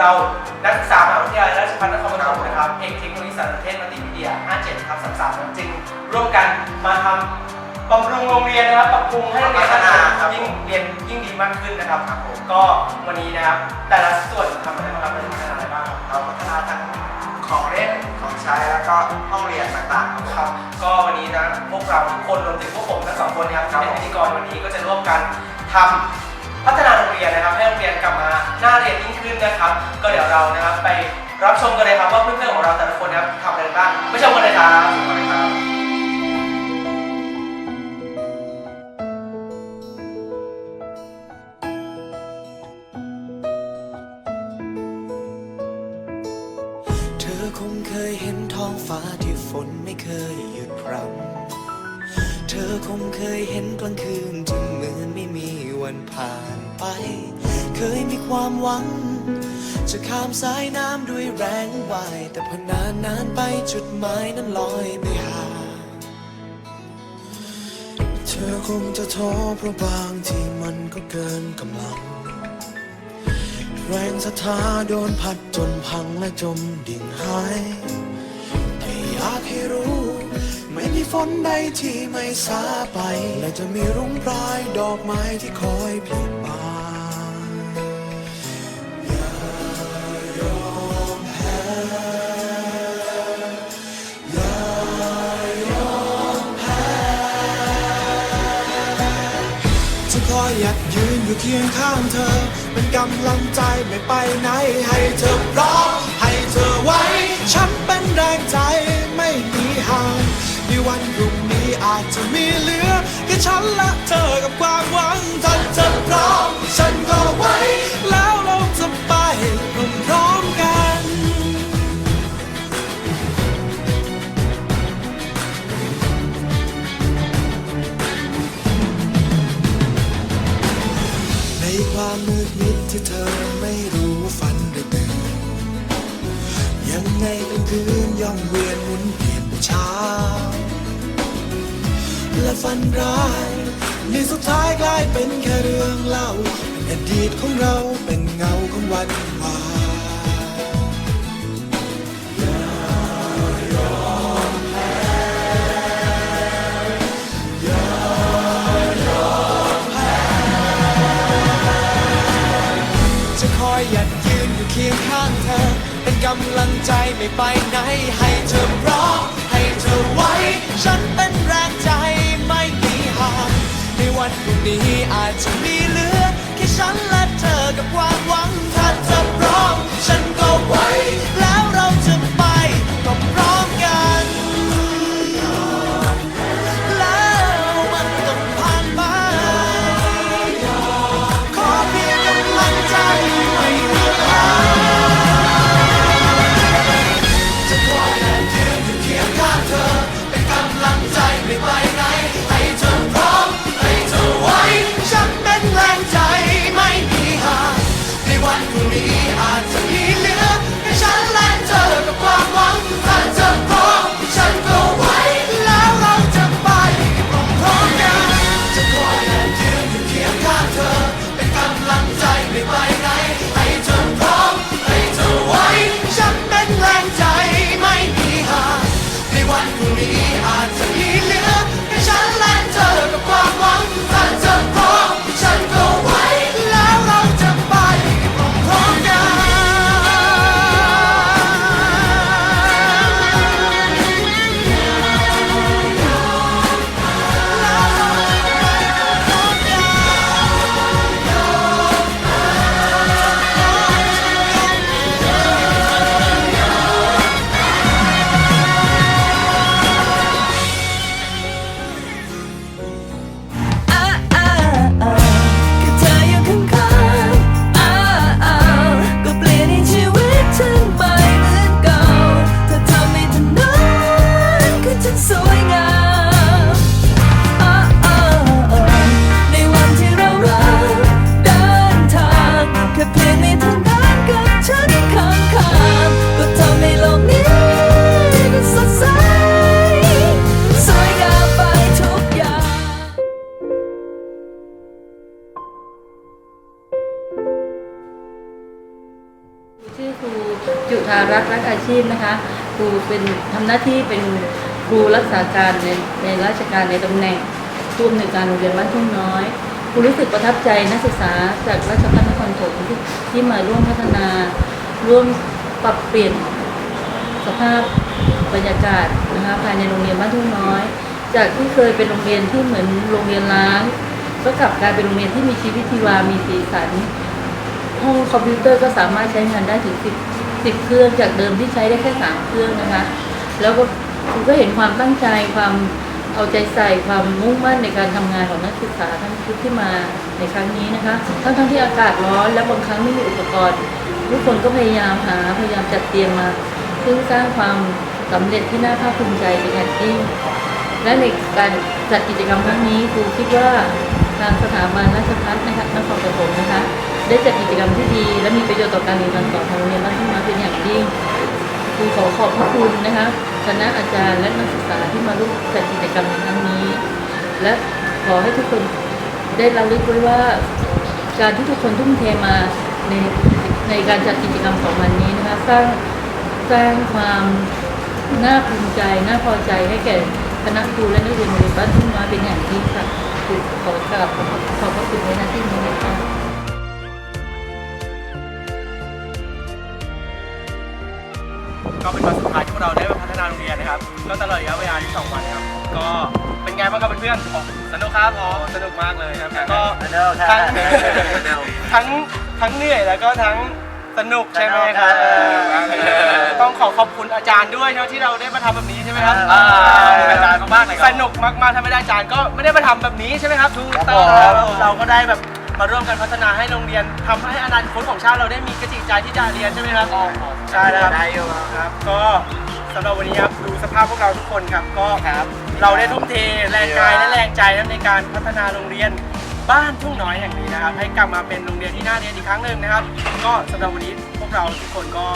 เรา นักศึกษามหาวิทยาลัยราชภัฏนครปฐมนะครับ เอกเทคโนโลยีสารสนเทศมัลติมีเดีย 57 ครับ33จึงร่วมกันมาทำบำรุงโรงเรียนนะครับ ปรับปรุงให้โรงเรียนพัฒนายิ่งเรียนยิ่งดีมากขึ้นนะครับครับผมก็วันนี้นะครับ แต่ละส่วนทำอะไรบ้างครับเป็นพัฒนาอะไรบ้างครับเราพัฒนาทั้งของเล่นของใช้แล้วก็ห้องเรียนต่างๆครับครับก็วันนี้นะพวกเราทุกคนรวมถึงพวกผมทั้งสองคนนะครับครับที่เป็นพิธีกรวันนี้ก็จะร่วมกันทำ พัฒนาโรงเรียนนะครับ ให้โรงเรียนกลับมาหน้าเรียนยิ่งขึ้นนะครับ ก็เดี๋ยวเรานะครับไปรับชมกันเลยครับว่าเพื่อนๆของเราแต่ละคนนะครับทำอะไรบ้างไปชมกันเลยครับ ไป เคยมีความหวัง จะข้ามสายน้ำด้วยแรงวาย แต่พอนานนานไปจุดหมายนั้นลอยไปหา เธอคงจะท้อเพราะบางที่มันก็เกินกำลัง แรงศรัทธาโดนพัดจนพังและจมดิ่งหายแต่อยากให้รู้ไม่มีฝนใดที่ไม่สาไป และจะมีรุ่งปลายดอกไม้ที่คอยเพียงบาน อยู่เคียงข้างเธอ เป็นกำลังใจไม่ไปไหน ให้เธอพร้อมให้เธอไว้ ฉันเป็นแรงใจไม่มีห่างในวันพรุ่งนี้อาจจะมีเหลือแค่ฉันและเธอกับความหวังถ้าเธอพร้อมฉันก็ไว้ ความมืดมิดที่เธอไม่รู้ฝันหรือตื่นยังไงเป็นคืนย่อมเวียนหมุนเปลี่ยนเช้า และฝันร้ายในสุดท้ายกลายเป็นแค่เรื่องเล่าอดีตของเราเป็นเงาของวันวาน กำลังใจไม่ไปไหน ให้เธอพร้อมให้เธอไว้ ฉันเป็นแรงใจไม่มีห่างในวันพรุ่งนี้อาจจะมีเหลือแค่ฉันและเธอกับความหวังถ้าเธอพร้อมฉันก็ไว้ ธารักรักอาชีพนะคะ ครูเป็นทำหน้าที่เป็นครูรักษาการในในราชการในตำแหน่งผู้อำนวยการโรงเรียนบ้านทุ่งน้อยครูรู้สึกประทับใจนักศึกษาจากราชภัฏนครปฐมที่ที่มาร่วมพัฒนา ร่วมปรับเปลี่ยนสภาพบรรยากาศนะคะภายในโรงเรียนบ้านทุ่งน้อย จากที่เคยเป็นโรงเรียนที่เหมือนโรงเรียนล้างก็กลับกลายเป็นโรงเรียนที่มีชีวิตชีวา มีสีสัน ห้องคอมพิวเตอร์ก็สามารถใช้งานได้ถึงสิบ สิบเครื่องจากเดิมที่ใช้ได้แค่สามเครื่องนะคะ แล้วก็คุณก็เห็นความตั้งใจความเอาใจใส่ความมุ่งมั่นในการทำงานของนักศึกษาทั้งชุดที่มาในครั้งนี้นะคะ ทั้งทั้งที่อากาศร้อนและบางครั้งไม่มีอุปกรณ์ทุกคนก็พยายามหาพยายามจัดเตรียมมา ซึ่งสร้างความสำเร็จที่น่าภาคภูมิใจเป็นอย่างยิ่งและในการจัดกิจกรรมครั้งนี้ครูคิดว่าทางสถาบันราชภัฏนะคะนครปฐมนะคะ ได้จัดกิจกรรมที่ดี และมีประโยชน์ต่อการเรียนการสอนของโรงเรียนบ้านทุ่งนาเป็นอย่างยิ่งครูขอขอบพระคุณนะคะคณะอาจารย์และนักศึกษาที่มาร่วมจัดกิจกรรมในครั้งนี้ และขอให้ทุกคนได้ระลึกไว้ว่า การที่ทุกคนทุ่มเทมาในในการจัดกิจกรรมของวันนี้นะคะสร้างสร้างความน่าภูมิใจน่าพอใจให้แก่คณะครูและนักเรียนโรงเรียนบ้านทุ่งน้อยเป็นอย่างยิ่งค่ะคือขอกราบขอบขอบพระคุณในหน้าที่นี้นะคะ ก็เป็นวันสุดท้ายที่พวกเราได้มาพัฒนาโรงเรียนนะครับก็ตลอดระยะเวลาที่สองวันนะครับก็เป็นไงบ้างครับเพื่อนๆสนุกครับพอสนุกมากเลยครับแล้วก็ทั้งทั้งทั้งเหนื่อยแล้วก็ทั้งสนุกใช่ไหมครับเออต้องขอขอบคุณอาจารย์ด้วยนะที่เราได้มาทำแบบนี้ใช่ไหมครับอ่าอาจารย์มากๆเลยครับสนุกมากๆถ้าไม่ได้อาจารย์ก็ไม่ได้มาทำแบบนี้ใช่ไหมครับทุกครับตอนผมเราก็ได้แบบ มาร่วมกันพัฒนาให้โรงเรียนทำให้อนาคตของชาติเราได้มีกระจิตใจที่จะเรียนใช่ไหมครับใช่แล้วครับได้อยู่ครับก็สำหรับวันนี้ครับดูสภาพพวกเราทุกคนครับก็ ครับ เราได้ทุ่มเทแรงกายและแรงใจนะครับในการพัฒนาโรงเรียนบ้านทุ่งน้อยแห่งนี้นะครับ ให้กลับมาเป็นโรงเรียนที่น่าเรียนอีกครั้งหนึ่งนะครับ ก็สำหรับวันนี้พวกเราทุกคนก็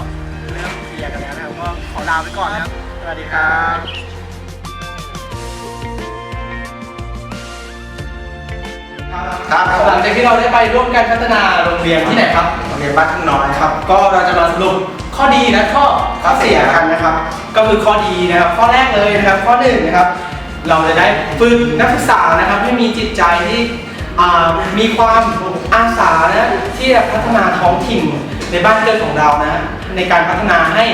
เริ่มเคลียร์กันแล้วนะครับก็ขอลาไปก่อนนะครับ สวัสดีครับ ครับหลังจากที่เราได้ไปร่วมกันพัฒนาโรงเรียนที่ไหนครับ โรงเรียนบ้านทุ่งน้อยครับ ก็เราจะมาสรุปข้อดีและข้อข้อเสียกันนะครับ ก็คือข้อดีนะครับ ข้อแรกเลยนะครับ ข้อหนึ่งนะครับ เราจะได้ฝึกนักศึกษานะครับให้มีจิตใจที่อ่ามีความอาสานะที่จะพัฒนาท้องถิ่นในบ้านเกิดของเรานะในการพัฒนาให้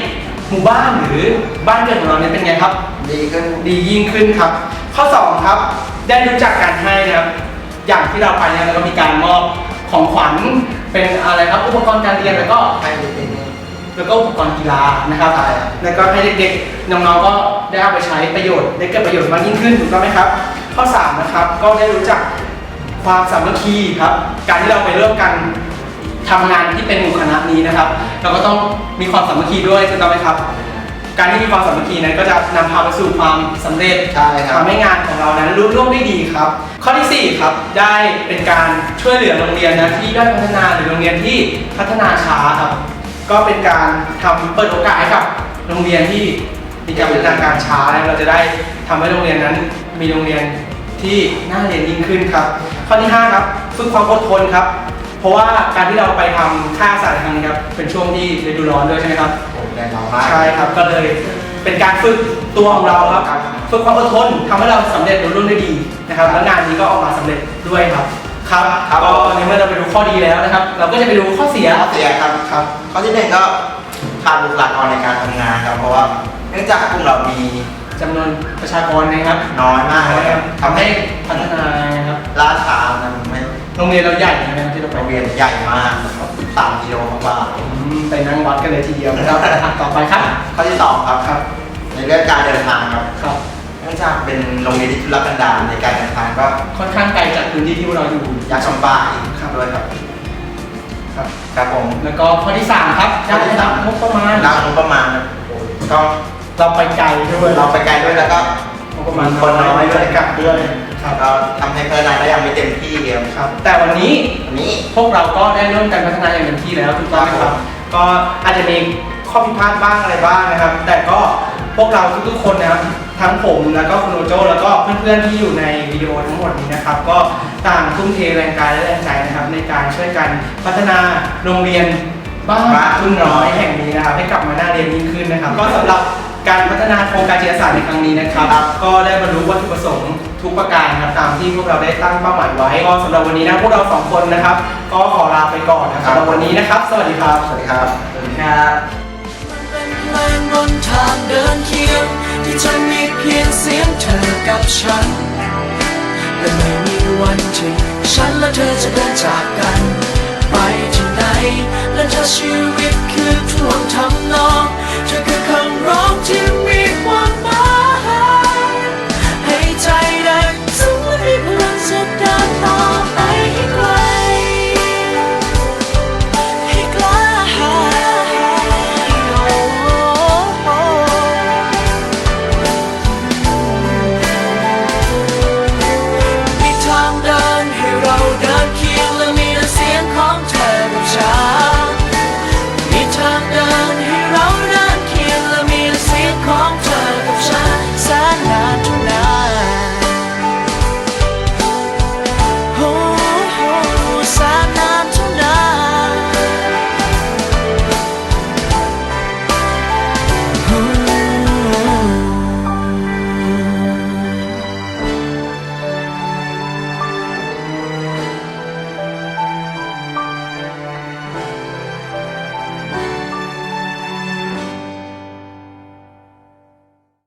หมู่บ้านหรือบ้านเกิดของเราเนี่ยเป็นไงครับ ดีขึ้นดียิ่งขึ้นครับ ข้อ 2 ครับ ได้รู้จักการให้นะครับ อย่างที่เราไปเนี่ยเราก็มีการมอบของขวัญเป็นอะไรครับอุปกรณ์การเรียนแล้วก็ให้เป็นแล้วก็อุปกรณ์กีฬานะครับใช่ครับแล้วก็ให้เด็กๆน้องๆก็ได้เอาไปใช้ประโยชน์ได้เกิดประโยชน์มากยิ่งขึ้นถูกต้องไหมครับข้อ3นะครับก็ได้รู้จักความสามัคคีครับ การที่เราไปเริ่มกันทำงานที่เป็นหมู่คณะนี้นะครับ เราก็ต้องมีความสามัคคีด้วยถูกต้องไหมครับ การที่มีความสามัคคีนั้นก็จะนำพาไปสู่ความสำเร็จใช่ครับ ทำให้งานของเรานั้นรุ่ร่วงได้ดีครับ ข้อที่4ครับได้เป็นการช่วยเหลือโรงเรียนนะที่ด้อยพัฒนาหรือโรงเรียนที่พัฒนาช้าครับ ก็เป็นการทำเปิดโอกาสให้กับโรงเรียนที่มีการพัฒนาการช้าแล้วเราจะได้ทำให้โรงเรียนนั้นมีโรงเรียนที่น่าเรียนยิ่งขึ้นครับ ข้อที่5ครับฝึกความอดทนครับ เพราะว่าการที่เราไปทำค่าสารครั้งนี้ครับเป็นช่วงที่ฤดูร้อนด้วยใช่ไหมครับผม แรงเรามากใช่ครับก็เลยเป็นการฝึกตัวของเราครับครับฝึกความอดทนทำให้เราสำเร็จรุ่รุ่นได้ดีนะครับแล้วงานนี้ก็ออกมาสำเร็จด้วยครับครับครับก็ในเมื่อเราไปดูข้อดีแล้วนะครับ เราก็จะไปดูข้อเสียข้อเสียครับครับข้อที่หนึ่งก็ขาดบุคลากรในการทำงานครับเพราะว่าเนื่องจากกลุ่มเรามีจำนวนประชากรนะครับน้อยมากน้อยนะคครัรับบทำทำให้ให้พัฒนานะครับล่าช้านะไม่โรงเรียนเราใหญ่นะครับที่เราไปโรงเรียนใหญ่มากสามกิโวัดกันเลยทีเดียวนะครับอะต่อไปครับ ข้อที่สองครับครับ ในเรื่องการเดินทางครับครับ เนื่องจากเป็นโรงเรียนที่ทุรกันดารในการเดินทางก็ค่อนข้างไกลจากพื้นที่ที่พวกเราอยู่ ยากลำบากอีกครับด้วยครับ ครับ ครับผม แล้วก็ข้อที่สามครับข้อที่สามงบประมาณดังงบประมาณครับก็เราไปไกลด้วยเราไปไกลด้วยแล้วก็งบประมาณคนน้อยด้วยกลับด้วยครับเราทำให้พัฒนาได้ยังไม่เต็มที่ครับครับแต่วันนี้วันนี้ พวกเราก็ได้เริ่มการพัฒนาอย่างเต็มที่แล้วถูกต้องไหมครับ ก็อาจจะมีข้อผิดพลาดบ้างอะไรบ้างนะครับ แต่ก็พวกเราทุกๆคนนะครับทั้งผมแล้วก็คุณโอโจแล้วก็เพื่อนๆที่อยู่ในวิดีโอทั้งหมดนี้นะครับ ก็ต่างทุ่มเทแรงกายและแรงใจนะครับ ในการช่วยกันพัฒนาโรงเรียนบ้านทุ่งน้อยแห่งนี้นะครับ ให้กลับมาหน้าเรียนยิ่งขึ้นนะครับ ก็สำหรับการพัฒนาโครงการจิตอาสาในครั้งนี้นะครับ ก็ได้บรรลุวัตถุประสงค์ ทุกประการครับตามที่พวกเราได้ตั้งเป้าหมายไว้ก็สำหรับวันนี้นะพวกเราสองคนนะครับ ก็ขอลาไปก่อนนะครับสำหรับวันนี้นะครับ สวัสดีครับ สวัสดีครับ สวัสดีครับเป็นเพลงบนทางเดินเคียงที่จะมีเพียงเสียงเธอกับฉัน และไม่มีวันที่ฉันและเธอจะเดินจากกัน ไปที่ไหน และถ้าชีวิตคือท่วงทำนองเธอ